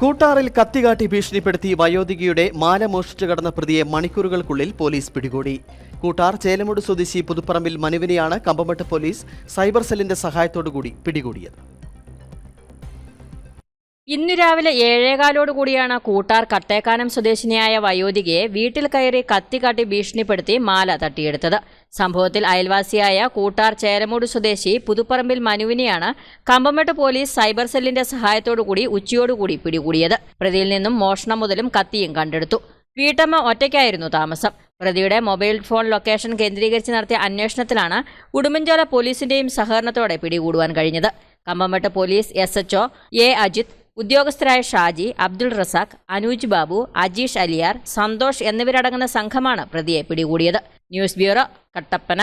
കൂട്ടാറിൽ കത്തികാട്ടി ഭീഷണിപ്പെടുത്തി വയോധികയുടെ മാല മോഷ്ടിച്ചു കടന്ന പ്രതിയെ മണിക്കൂറുകൾക്കുള്ളിൽ പോലീസ് പിടികൂടി. കൂട്ടാർ ചേലമുട് സ്വദേശി പുതുപ്പറമ്പിൽ മനുവിനെയാണ് കമ്പമട്ട് പോലീസ് സൈബർ സെല്ലിന്റെ സഹായത്തോടുകൂടി പിടികൂടിയത്. ഇന്നു രാവിലെ ഏഴേകാലോട് കൂടിയാണ് കൂട്ടാർ കട്ടേക്കാനം സ്വദേശിനിയായ വയോധികയെ വീട്ടിൽ കയറി കത്തി കാട്ടി ഭീഷണിപ്പെടുത്തി മാല തട്ടിയെടുത്തത്. സംഭവത്തിൽ അയൽവാസിയായ കൂട്ടാർ ചേരമൂട് സ്വദേശി പുതുപ്പറമ്പിൽ മനുവിനെയാണ് കമ്പമെട്ട് പോലീസ് സൈബർ സെല്ലിന്റെ സഹായത്തോടുകൂടി ഉച്ചയോടുകൂടി പിടികൂടിയത്. പ്രതിയിൽ നിന്നും മോഷണം മുതലും കത്തിയും കണ്ടെടുത്തു. വീട്ടമ്മ ഒറ്റയ്ക്കായിരുന്നു താമസം. പ്രതിയുടെ മൊബൈൽ ഫോൺ ലൊക്കേഷൻ കേന്ദ്രീകരിച്ച് നടത്തിയ അന്വേഷണത്തിലാണ് ഉടുമ്പൻചോല പോലീസിന്റെയും സഹകരണത്തോടെ പിടികൂടുവാൻ കഴിഞ്ഞത്. Kambammettu police S HO A Ajith ഉദ്യോഗസ്ഥരായ Shaji Abdul Razak Anuj Babu Ajeesh Aliyar Santhosh എന്നിവരടങ്ങുന്ന സംഘമാണ് പ്രതിയെ പിടികൂടിയത്. News bureau Kattappana.